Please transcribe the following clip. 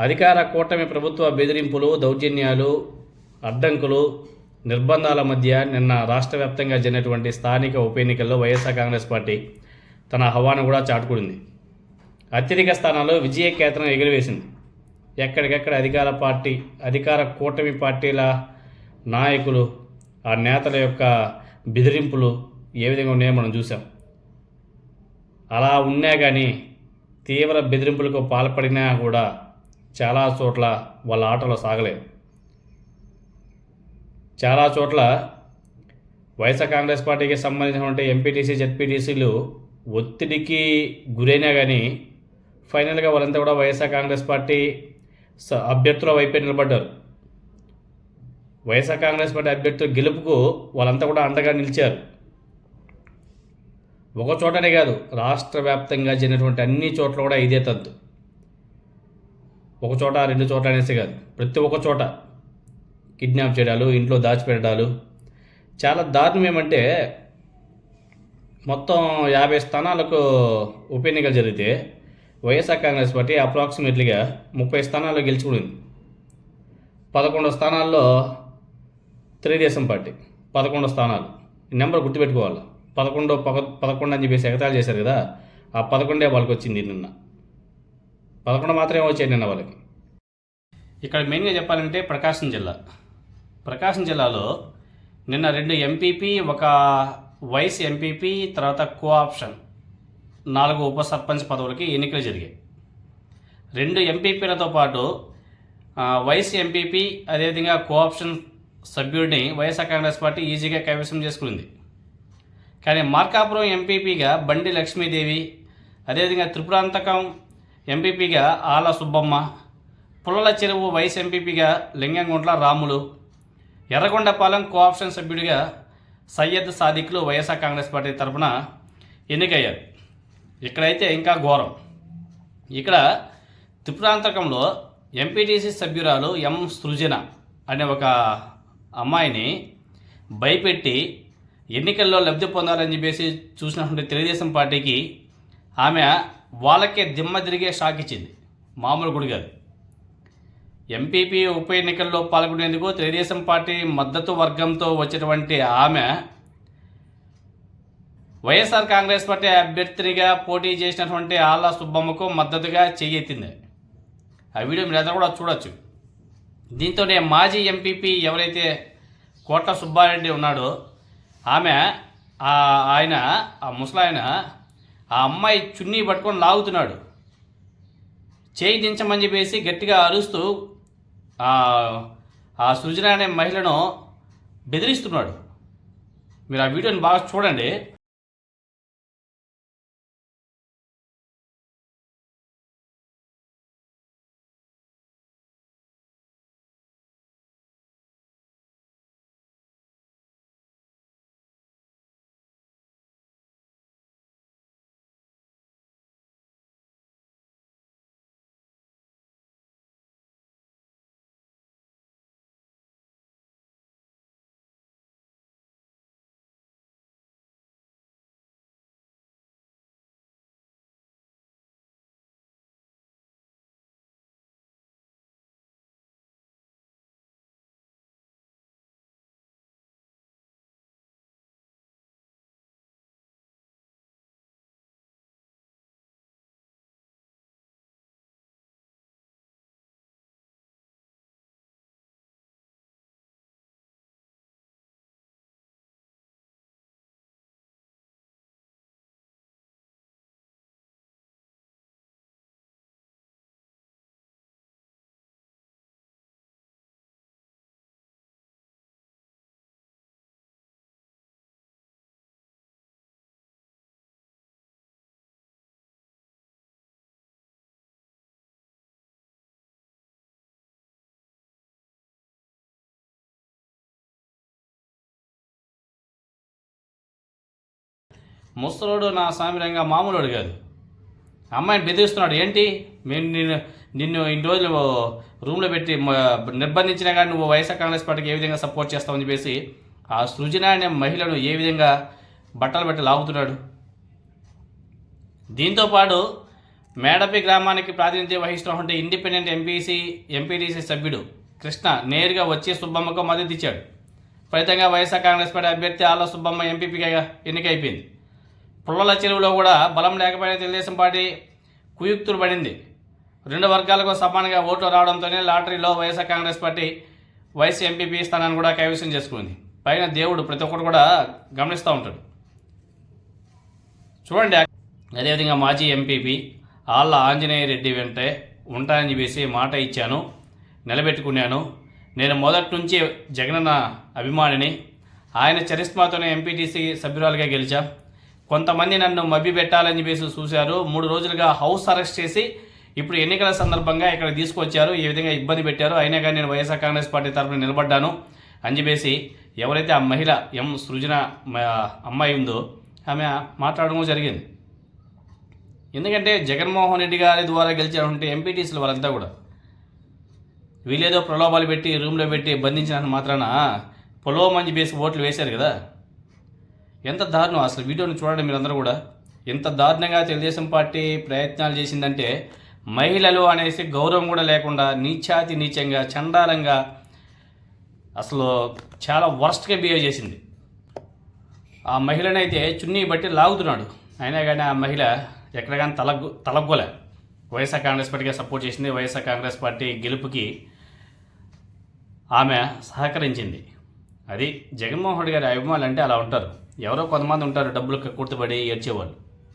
అధికార కూటమి ప్రభుత్వ బెదిరింపులు దౌర్జన్యాలు అడ్డంకులు నిర్బంధాల మధ్య నిన్న రాష్ట్ర వ్యాప్తంగా జరిగినటువంటి స్థానిక ఉప ఎన్నికల్లో వైఎస్ఆర్ కాంగ్రెస్ పార్టీ తన హవాను కూడా చాటుకుంది అత్యధిక స్థానాల్లో విజయ కేతనం ఎక్కడికెక్కడ అధికార పార్టీ అధికార కూటమి పార్టీల నాయకులు ఆ నేతల యొక్క బెదిరింపులు ఏ విధంగా ఉన్నాయో మనం చూసాం అలా ఉన్నా కానీ తీవ్ర బెదిరింపులకు పాల్పడినా కూడా చాలా చోట్ల వాళ్ళ ఆటలు సాగలేదు. చాలా చోట్ల వైఎస్ఆర్ కాంగ్రెస్ పార్టీకి సంబంధించినటువంటి ఎంపీటీసీ జెడ్పీటీసీలు ఒత్తిడికి గురైనా కానీ ఫైనల్గా వాళ్ళంతా కూడా వైఎస్ఆర్ కాంగ్రెస్ పార్టీ అభ్యర్థుల వైపే నిలబడ్డారు. వైఎస్ఆర్ కాంగ్రెస్ పార్టీ అభ్యర్థుల గెలుపుకు వాళ్ళంతా కూడా అండగా నిలిచారు. ఒక చోటనే కాదు రాష్ట్ర వ్యాప్తంగా జరిగినటువంటి అన్ని చోట్ల కూడా ఇదే తద్దు ఒక చోట రెండు చోట అనేసి కాదు. ప్రతి ఒక్క చోట కిడ్నాప్ చేయడాలు ఇంట్లో దాచిపెట్టడాలు. చాలా దారుణం ఏమంటే మొత్తం యాభై స్థానాలకు ఉప ఎన్నికలు జరిగితే వైఎస్ఆర్ కాంగ్రెస్ పార్టీ అప్రాక్సిమేట్లీగా ముప్పై స్థానాల్లో గెలుచుకుంది పదకొండు స్థానాల్లో తెలుగుదేశం పార్టీ పదకొండు స్థానాలు. నెంబర్ గుర్తుపెట్టుకోవాలి. పదకొండు పద పదకొండు అని చెప్పేసి ఎగతాలు చేశారు కదా ఆ పదకొండే వాళ్ళకి వచ్చింది నిన్న. పదకొండు మాత్రమే వచ్చాయి నిన్న వాళ్ళకి. ఇక్కడ మెయిన్గా చెప్పాలంటే ప్రకాశం జిల్లా. ప్రకాశం జిల్లాలో నిన్న రెండు ఎంపీపీ ఒక వైస్ ఎంపీపీ తర్వాత కో ఆప్షన్ నాలుగు ఉప సర్పంచ్ పదవులకి ఎన్నికలు జరిగాయి. రెండు ఎంపీపీలతో పాటు వైస్ ఎంపీపీ అదేవిధంగా కో ఆప్షన్ సభ్యుడిని వైఎస్ఆర్ కాంగ్రెస్ పార్టీ ఈజీగా కైవసం చేసుకుంది. కానీ మార్కాపురం ఎంపీపీగా బండి లక్ష్మీదేవి అదేవిధంగా త్రిపురాంతకం ఎంపీపీగా ఆల సుబ్బమ్మ పుల్లల చెరువు వైస్ ఎంపీపీగా లింగంగుంట్ల రాములు ఎర్రగొండపాలెం కోఆప్షన్ సభ్యుడిగా సయ్యద్ సాదిక్లు వైఎస్ఆర్ కాంగ్రెస్ పార్టీ తరఫున ఎన్నికయ్యారు. ఇక్కడైతే ఇంకా ఘోరం. ఇక్కడ త్రిపురాంతకంలో ఎంపీటీసీ సభ్యురాలు ఎం సృజన అనే ఒక అమ్మాయిని భయపెట్టి ఎన్నికల్లో లబ్ధి పొందాలని చెప్పేసి చూసినటువంటి తెలుగుదేశం పార్టీకి ఆమె వాళ్ళకే దిమ్మ తిరిగే షాక్ ఇచ్చింది. మామూలు గుడి కాదు. ఎంపీపీ ఉప ఎన్నికల్లో పాల్గొనేందుకు తెలుగుదేశం పార్టీ మద్దతు వర్గంతో వచ్చినటువంటి ఆమె వైఎస్ఆర్ కాంగ్రెస్ పార్టీ అభ్యర్థినిగా పోటీ చేసినటువంటి ఆళ్ళ సుబ్బమ్మకు మద్దతుగా చెయ్యెత్తింది ఆ వీడియో మీరు అందరూ కూడా చూడొచ్చు. దీంతోనే మాజీ ఎంపీపీ ఎవరైతే కోట్ల సుబ్బారెడ్డి ఉన్నాడో ఆమె ఆయన ఆ ముసలాయన ఆ అమ్మాయి చున్నీ పట్టుకొని లాగుతున్నాడు. చేయి దించమని చెప్పేసి గట్టిగా అరుస్తూ ఆ ఆ సృజన అనే మహిళను బెదిరిస్తున్నాడు. మీరు ఆ వీడియోని బాగా చూడండి. ముసలోడు నా సామిరంగా మామూలుడు కాదు అమ్మాయిని బెదిరిస్తున్నాడు. ఏంటి? మేము నిన్ను నిన్ను ఇన్ని రోజులు రూమ్లో పెట్టి నిర్బంధించినా కానీ నువ్వు వైఎస్ఆర్ కాంగ్రెస్ పార్టీకి ఏ విధంగా సపోర్ట్ చేస్తావని చెప్పేసి ఆ సృజన అనే మహిళను ఏ విధంగా బట్టలు పెట్టి లాగుతున్నాడు? దీంతోపాటు మేడపి గ్రామానికి ప్రాతినిధ్యం వహిస్తున్నటువంటి ఇండిపెండెంట్ ఎంపీసీ ఎంపీటీసీ సభ్యుడు కృష్ణ నేరుగా వచ్చి సుబ్బమ్మకు మద్దతు ఇచ్చాడు. ఫలితంగా వైఎస్ఆర్ కాంగ్రెస్ పార్టీ అభ్యర్థి ఆళ్ళ సుబ్బమ్మ ఎంపీపీగా ఎన్నికైపోయింది. పుల్లల చెరువులో కూడా బలం లేకపోయినా తెలుగుదేశం పార్టీ కుయుక్తులు పడింది. రెండు వర్గాలకు సమానంగా ఓట్లు రావడంతోనే లాటరీలో YSR Congress party YS MPP స్థానాన్ని కూడా కైవసం చేసుకుంది. పైన దేవుడు ప్రతి ఒక్కరు కూడా గమనిస్తూ ఉంటాడు. చూడండి అదేవిధంగా మాజీ ఎంపీపీ ఆళ్ళ ఆంజనేయ రెడ్డి వెంటే ఉంటానని చెప్పేసి మాట ఇచ్చాను నిలబెట్టుకున్నాను. నేను మొదటి నుంచి జగనన్న అభిమానిని ఆయన చరిస్మాతోనే ఎంపీటీసీ సభ్యురాలుగా గెలిచా. కొంతమంది నన్ను మభ్య పెట్టాలని చెప్పేసి చూశారు. మూడు రోజులుగా హౌస్ అరెస్ట్ చేసి ఇప్పుడు ఎన్నికల సందర్భంగా ఇక్కడ తీసుకొచ్చారు. ఈ విధంగా ఇబ్బంది పెట్టారు. అయినా కానీ నేను వైఎస్ఆర్ కాంగ్రెస్ పార్టీ తరఫున నిలబడ్డాను అని చెప్పేసి ఎవరైతే ఆ మహిళ ఎం సృజన అమ్మాయి ఉందో ఆమె మాట్లాడడం జరిగింది. ఎందుకంటే జగన్మోహన్ రెడ్డి గారి ద్వారా గెలిచినటువంటి ఎంపీటీసీలు వాళ్ళంతా కూడా వీళ్ళేదో ప్రలోభాలు పెట్టి రూమ్లో పెట్టి బంధించిన మాత్రాన పొలోమని చెప్పేసి ఓట్లు వేశారు కదా. ఎంత దారుణం అసలు వీడియోని చూడండి మీరందరూ కూడా. ఎంత దారుణంగా తెలుగుదేశం పార్టీ ప్రయత్నాలు చేసిందంటే మహిళలు అనేసి గౌరవం కూడా లేకుండా నీచాతి నీచంగా చండాలంగా అసలు చాలా వర్స్ట్గా బిహేవ్ చేసింది. ఆ మహిళనైతే చున్నీ బట్టి లాగుతున్నాడు. అయినా కానీ ఆ మహిళ ఎక్కడ కానీ తలగ్గు తలగ్గోలే. వైఎస్ఆర్ కాంగ్రెస్ పార్టీగా సపోర్ట్ చేసింది. వైఎస్ఆర్ కాంగ్రెస్ పార్టీ గెలుపుకి ఆమె సహకరించింది. అది జగన్మోహన్ రెడ్డి గారి అభిమానులు అంటే అలా ఉంటారు. ఎవరో కొంతమంది ఉంటారు డబ్బులు కుర్తుపడి ఏడ్చేవాళ్ళు.